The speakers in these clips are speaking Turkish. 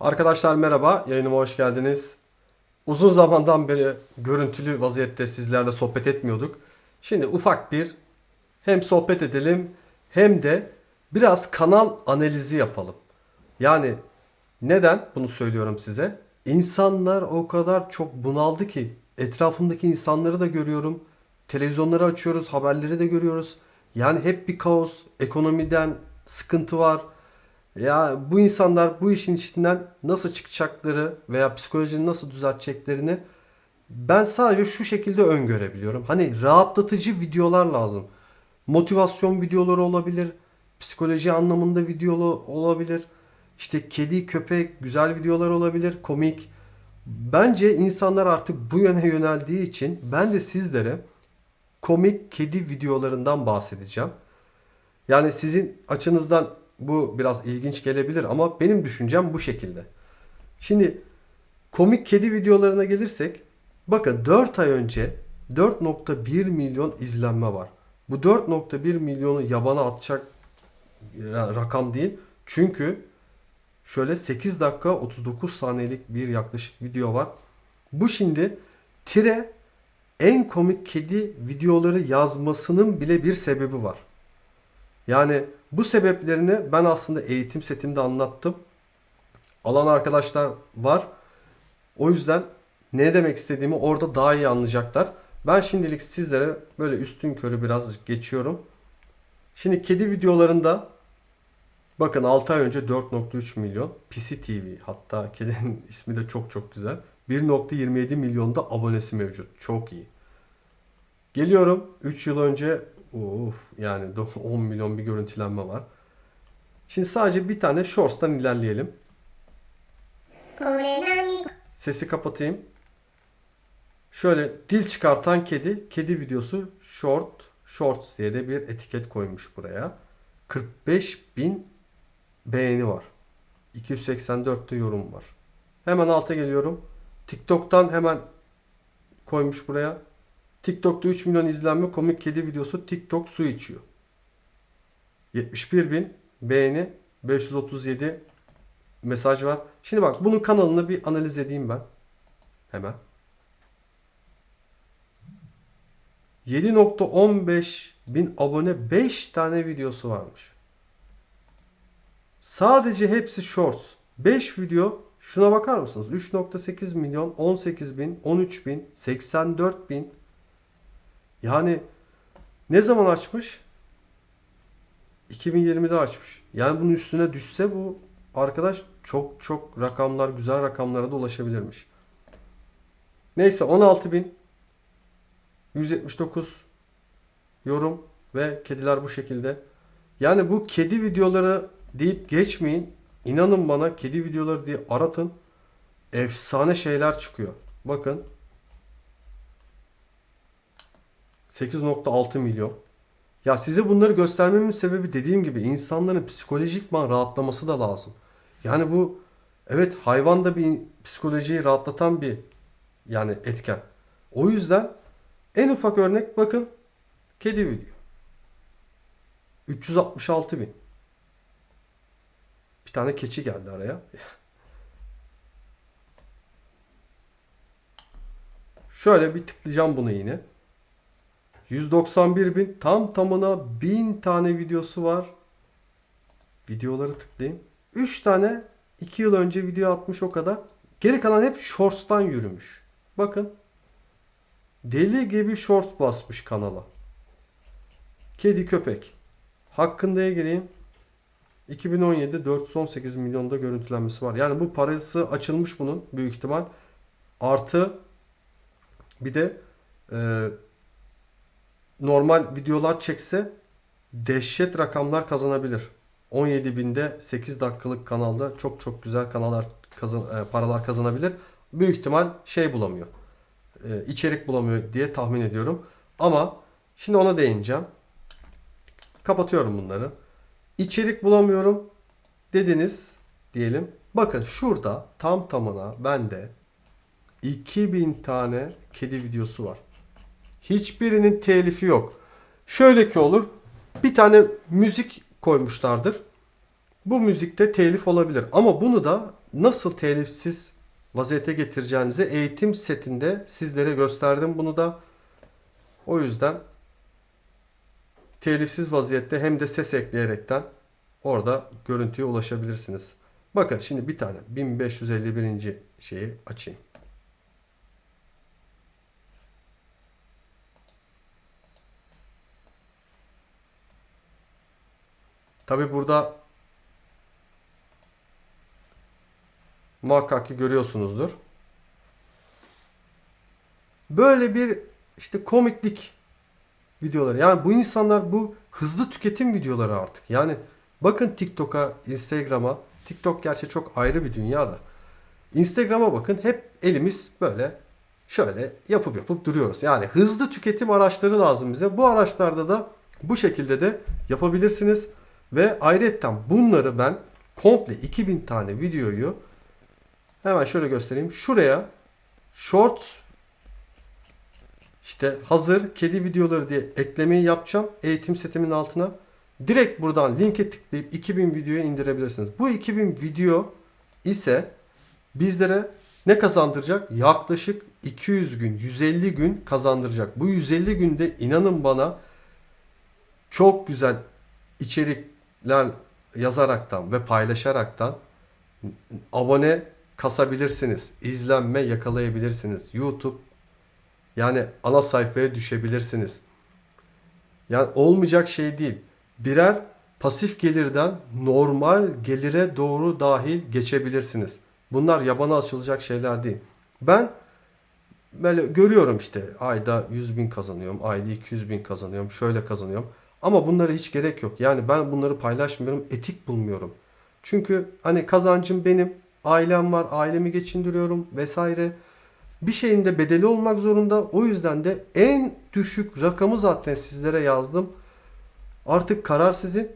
Arkadaşlar merhaba, yayınıma hoş geldiniz. Uzun zamandan beri görüntülü vaziyette sizlerle sohbet etmiyorduk. Şimdi ufak bir hem sohbet edelim hem de biraz kanal analizi yapalım. Yani neden bunu söylüyorum size? İnsanlar o kadar çok bunaldı ki etrafımdaki insanları da görüyorum. Televizyonları açıyoruz, haberleri de görüyoruz. Yani hep bir kaos, ekonomiden sıkıntı var. Ya bu insanlar bu işin içinden nasıl çıkacakları veya psikolojini nasıl düzelteceklerini ben sadece şu şekilde öngörebiliyorum. Hani rahatlatıcı videolar lazım. Motivasyon videoları olabilir. Psikoloji anlamında video olabilir. İşte kedi, köpek, güzel videolar olabilir. Komik. Bence insanlar artık bu yöne yöneldiği için ben de sizlere komik kedi videolarından bahsedeceğim. Yani sizin açınızdan bu biraz ilginç gelebilir ama benim düşüncem bu şekilde. Şimdi komik kedi videolarına gelirsek bakın 4 ay önce 4.1 milyon izlenme var. Bu 4.1 milyonu yabana atacak rakam değil. Çünkü şöyle 8 dakika 39 saniyelik bir yaklaşık video var. Bu şimdi tire en komik kedi videoları yazmasının bile bir sebebi var. Yani bu sebeplerini ben aslında eğitim setimde anlattım. Alan arkadaşlar var. O yüzden ne demek istediğimi orada daha iyi anlayacaklar. Ben şimdilik sizlere böyle üstün körü biraz geçiyorum. Şimdi kedi videolarında bakın 6 ay önce 4.3 milyon Pisi TV hatta kedinin ismi de çok çok güzel. 1.27 milyonda abonesi mevcut. Çok iyi. Geliyorum 3 yıl önce Uf, yani 10 milyon bir görüntülenme var. Şimdi sadece bir tane Shorts'tan ilerleyelim. Sesi kapatayım. Şöyle dil çıkartan kedi, kedi videosu short, shorts diye de bir etiket koymuş buraya. 45 bin beğeni var. 284 de yorum var. Hemen alta geliyorum. TikTok'tan hemen koymuş buraya. TikTok'ta 3 milyon izlenme komik kedi videosu TikTok su içiyor. 71 bin beğeni 537 mesaj var. Şimdi bak bunun kanalını bir analiz edeyim ben. Hemen. 7.15 bin abone 5 tane videosu varmış. Sadece hepsi shorts. 5 video şuna bakar mısınız? 3.8 milyon, 18 bin, 13 bin, 84 bin, yani ne zaman açmış? 2020'de açmış. Yani bunun üstüne düşse bu arkadaş çok çok rakamlar, güzel rakamlara da ulaşabilirmiş. Neyse 16 bin 179 yorum ve kediler bu şekilde. Yani bu kedi videoları deyip geçmeyin. İnanın bana kedi videoları diye aratın. Efsane şeyler çıkıyor. Bakın 8.6 milyon. Ya size bunları göstermemin sebebi dediğim gibi insanların psikolojikman rahatlaması da lazım. Yani bu evet hayvan da bir psikolojiyi rahatlatan bir yani etken. O yüzden en ufak örnek bakın kedi video. 366 bin. Bir tane keçi geldi araya. Şöyle bir tıklayacağım bunu yine. 191 bin tam tamına 1000 tane videosu var. Videoları tıklayayım. 3 tane 2 yıl önce video atmış o kadar. Geri kalan hep shorts'tan yürümüş. Bakın. Deli gibi shorts basmış kanala. Kedi köpek. Hakkında'ya gireyim. 2017 418 milyonda görüntülenmesi var. Yani bu parası açılmış bunun büyük ihtimal. Artı bir de e, normal videolar çekse dehşet rakamlar kazanabilir. 17 binde 8 dakikalık kanalda çok çok güzel kanallar kazan, e, paralar kazanabilir. Büyük ihtimal şey bulamıyor. E, içerik bulamıyor diye tahmin ediyorum. Ama şimdi ona değineceğim. Kapatıyorum bunları. İçerik bulamıyorum dediniz diyelim. Bakın şurada tam tamına bende 2000 tane kedi videosu var. Hiçbirinin telifi yok. Şöyle ki olur. Bir tane müzik koymuşlardır. Bu müzikte telif olabilir. Ama bunu da nasıl telifsiz vaziyete getireceğinizi eğitim setinde sizlere gösterdim bunu da. O yüzden telifsiz vaziyette hem de ses ekleyerekten orada görüntüye ulaşabilirsiniz. Bakın şimdi bir tane 1551. şeyi açayım. Tabi burada muhakkak ki görüyorsunuzdur. Böyle bir işte komiklik videoları. Yani bu insanlar bu hızlı tüketim videoları artık. Yani bakın TikTok'a, Instagram'a. TikTok gerçi çok ayrı bir dünya da. Instagram'a bakın hep elimiz böyle şöyle yapıp yapıp duruyoruz. Yani hızlı tüketim araçları lazım bize. Bu araçlarda da bu şekilde de yapabilirsiniz. Ve ayrıca bunları ben komple 2000 tane videoyu hemen şöyle göstereyim. Şuraya shorts işte hazır kedi videoları diye eklemeyi yapacağım eğitim setimin altına. Direkt buradan linke tıklayıp 2000 videoyu indirebilirsiniz. Bu 2000 video ise bizlere ne kazandıracak? Yaklaşık 200 gün, 150 gün kazandıracak. Bu 150 günde inanın bana çok güzel içerikler yazaraktan ve paylaşaraktan abone kasabilirsiniz. izlenme yakalayabilirsiniz. YouTube yani ana sayfaya düşebilirsiniz. Yani olmayacak şey değil. Birer pasif gelirden normal gelire doğru dahil geçebilirsiniz. Bunlar yabana açılacak şeyler değil. Ben böyle görüyorum işte ayda 100 bin kazanıyorum, ayda 200 bin kazanıyorum, şöyle kazanıyorum. Ama bunlara hiç gerek yok. Yani ben bunları paylaşmıyorum, etik bulmuyorum. Çünkü hani kazancım benim, ailem var, ailemi geçindiriyorum vesaire. Bir şeyin de bedeli olmak zorunda. O yüzden de en düşük rakamı zaten sizlere yazdım. Artık karar sizin.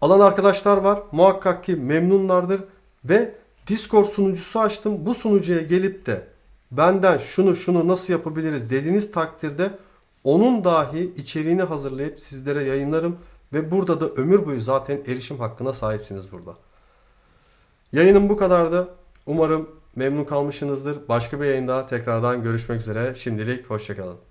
Alan arkadaşlar var. Muhakkak ki memnunlardır. Ve Discord sunucusu açtım. Bu sunucuya gelip de benden şunu şunu nasıl yapabiliriz dediğiniz takdirde onun dahi içeriğini hazırlayıp sizlere yayınlarım. Ve burada da ömür boyu zaten erişim hakkına sahipsiniz burada. Yayınım bu kadardı. Umarım memnun kalmışsınızdır. Başka bir yayında tekrardan görüşmek üzere. Şimdilik hoşçakalın.